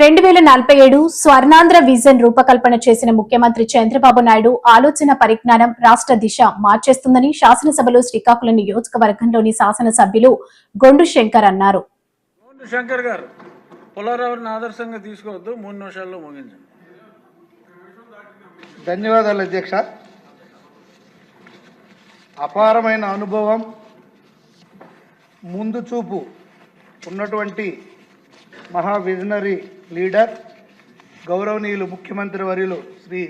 రెండు వేల నలభై ఏడు స్వర్ణాంధ్ర విజన్ రూపకల్పన చేసిన ముఖ్యమంత్రి చంద్రబాబు నాయుడు ఆలోచన పరిజ్ఞానం రాష్ట్ర దిశ మార్చేస్తుందని శాసనసభలో శ్రీకాకుళం నియోజకవర్గంలోని శాసనసభ్యులు గొండు శంకర్ అన్నారు. గోండు శంకర్ గారు పుల్లారావుని ఆదర్శంగా తీసుకోవద్దు మూడు నిమిషాల్లో ముగించండి. ధన్యవాదాలు అధ్యక్ష. అపారమైన అనుభవం ముందు చూపు ఉన్నటువంటి మహా విజనరీ లీడర్ గౌరవనీయులు ముఖ్యమంత్రి వర్యులు శ్రీ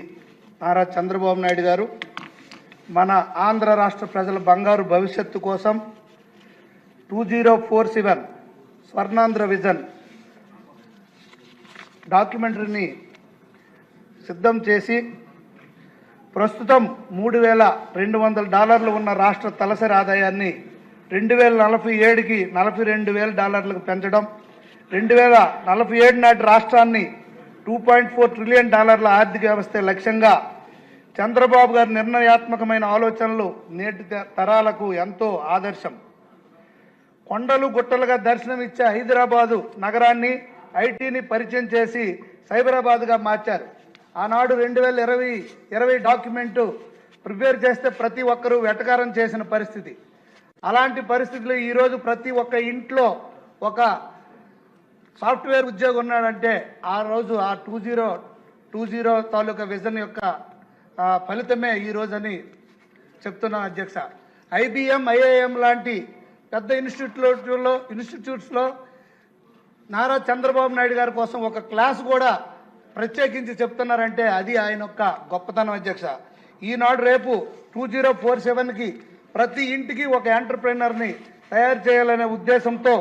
నారా చంద్రబాబు నాయుడు గారు మన ఆంధ్ర రాష్ట్ర ప్రజల బంగారు భవిష్యత్తు కోసం two zero four seven Swarnandhra vision డాక్యుమెంటరీని సిద్ధం చేసి ప్రస్తుతం మూడు వేల రెండు వందల డాలర్లు ఉన్న రాష్ట్ర తలసరి ఆదాయాన్ని రెండు వేల నలభై ఏడుకి నలభై రెండు వేల డాలర్లకు పెంచడం రెండు వేల నలభై ఏడు నాటి రాష్ట్రాన్ని టూ పాయింట్ ఫోర్ ట్రిలియన్ డాలర్ల ఆర్థిక వ్యవస్థ లక్ష్యంగా చంద్రబాబు గారి నిర్ణయాత్మకమైన ఆలోచనలు నేటి త- తరాలకు ఎంతో ఆదర్శం. కొండలు గుట్టలుగా దర్శనమిచ్చే హైదరాబాదు నగరాన్ని ఐటీని పరిచయం చేసి సైబరాబాద్గా మార్చారు. ఆనాడు రెండు వేల ఇరవై ఇరవై డాక్యుమెంటు ప్రిపేర్ చేస్తే ప్రతి ఒక్కరూ వెటకారం చేసిన పరిస్థితి. అలాంటి పరిస్థితులు ఈరోజు ప్రతి ఒక్క ఇంట్లో ఒక సాఫ్ట్వేర్ ఉద్యోగం ఉన్నాడంటే ఆ రోజు ఆ టూ జీరో టూ జీరో తాలూకా విజన్ యొక్క ఫలితమే ఈ రోజని చెప్తున్నాను అధ్యక్ష. ఐబిఎం ఐఐఎం లాంటి పెద్ద ఇన్స్టిట్యూట్లో ఇన్స్టిట్యూట్స్లో నారా చంద్రబాబు నాయుడు గారి కోసం ఒక క్లాస్ కూడా ప్రత్యేకించి చెప్తున్నారంటే అది ఆయన యొక్క గొప్పతనం అధ్యక్ష. ఈనాడు రేపు టూ జీరో ఫోర్ సెవెన్కి ప్రతి ఇంటికి ఒక ఎంటర్ప్రెనర్ని తయారు చేయాలనే ఉద్దేశంతో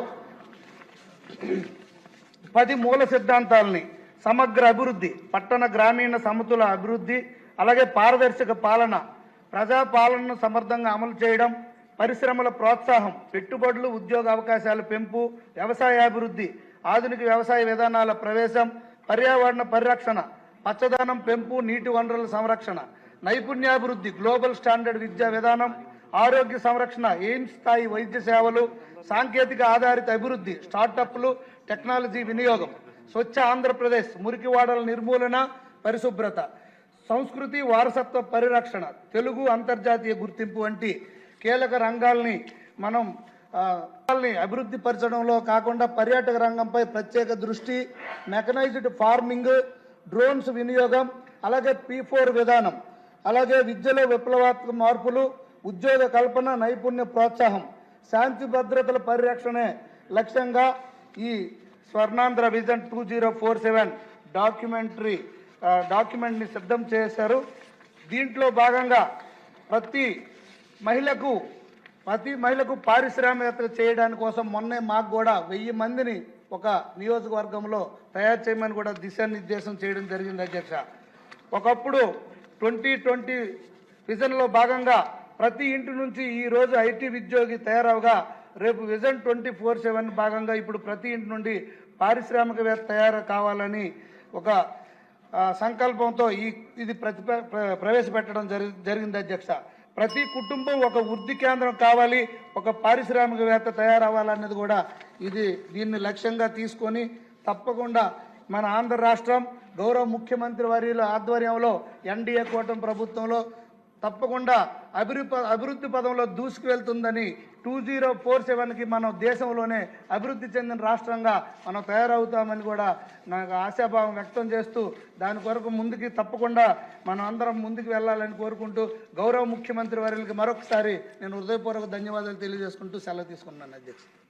పది మూల సిద్ధాంతాలని. సమగ్ర అభివృద్ధి పట్టణ గ్రామీణ సమతుల అభివృద్ధి అలాగే పారదర్శక పాలన. ప్రజా పాలనను సమర్థంగా అమలు చేయడం పరిశ్రమల ప్రోత్సాహం పెట్టుబడులు ఉద్యోగ అవకాశాల పెంపు వ్యవసాయాభివృద్ధి ఆధునిక వ్యవసాయ విధానాల ప్రవేశం పర్యావరణ పరిరక్షణ పచ్చదనం పెంపు నీటి వనరుల సంరక్షణ నైపుణ్యాభివృద్ధి గ్లోబల్ స్టాండర్డ్ విద్యా విధానం ఆరోగ్య సంరక్షణ ఎయిమ్స్ స్థాయి వైద్య సేవలు సాంకేతిక ఆధారిత అభివృద్ధి స్టార్టప్లు టెక్నాలజీ వినియోగం స్వచ్ఛ ఆంధ్రప్రదేశ్ మురికివాడల నిర్మూలన పరిశుభ్రత సంస్కృతి వారసత్వ పరిరక్షణ తెలుగు అంతర్జాతీయ గుర్తింపు వంటి కీలక రంగాల్ని మనం అభివృద్ధి పరచడంలో కాకుండా పర్యాటక రంగంపై ప్రత్యేక దృష్టి మెకనైజ్డ్ ఫార్మింగ్ డ్రోన్స్ వినియోగం అలాగే పీ ఫోర్ విధానం అలాగే విద్యలో విప్లవాత్మక మార్పులు ఉద్యోగ కల్పన నైపుణ్య ప్రోత్సాహం శాంతి భద్రతల పరిరక్షణే లక్ష్యంగా ఈ Swarnandhra vision two zero four seven documentary డాక్యుమెంట్ని సిద్ధం చేశారు. దీంట్లో భాగంగా ప్రతి మహిళకు ప్రతి మహిళకు పారిశ్రామికత చేయడానికి కోసం మొన్నే మాకు కూడా వెయ్యి మందిని ఒక నియోజకవర్గంలో తయారు చేయమని కూడా దిశానిర్దేశం చేయడం జరిగింది అధ్యక్ష. ఒకప్పుడు ట్వంటీ ట్వంటీ విజన్లో భాగంగా ప్రతి ఇంటి నుంచి ఈరోజు ఐటీ ఉద్యోగి తయారవగా రేపు విజన్ ట్వంటీ ఫోర్ సెవెన్ భాగంగా ఇప్పుడు ప్రతి ఇంటి నుండి పారిశ్రామికవేత్త తయారు కావాలని ఒక సంకల్పంతో ఈ ఇది ప్రతి ప్రవేశపెట్టడం జరి జరిగింది అధ్యక్ష. ప్రతి కుటుంబం ఒక వృద్ధి కేంద్రం కావాలి ఒక పారిశ్రామికవేత్త తయారవ్వాలన్నది కూడా ఇది దీన్ని లక్ష్యంగా తీసుకొని తప్పకుండా మన ఆంధ్ర రాష్ట్రం గౌరవ ముఖ్యమంత్రి వర్యుల ఆధ్వర్యంలో ఎన్డీఏ కూటమి ప్రభుత్వంలో తప్పకుండా అభివృద్ధి అభివృద్ధి పదంలో దూసుకువెళ్తుందని టూ జీరో ఫోర్ సెవెన్కి మనం దేశంలోనే అభివృద్ధి చెందిన రాష్ట్రంగా మనం తయారవుతామని కూడా నాకు ఆశాభావం వ్యక్తం చేస్తూ దాని కొరకు ముందుకి తప్పకుండా మనం అందరం ముందుకు వెళ్ళాలని కోరుకుంటూ గౌరవ ముఖ్యమంత్రి వర్యులకి మరొకసారి నేను హృదయపూర్వక ధన్యవాదాలు తెలియజేసుకుంటూ సెలవు తీసుకున్నాను అధ్యక్షుడు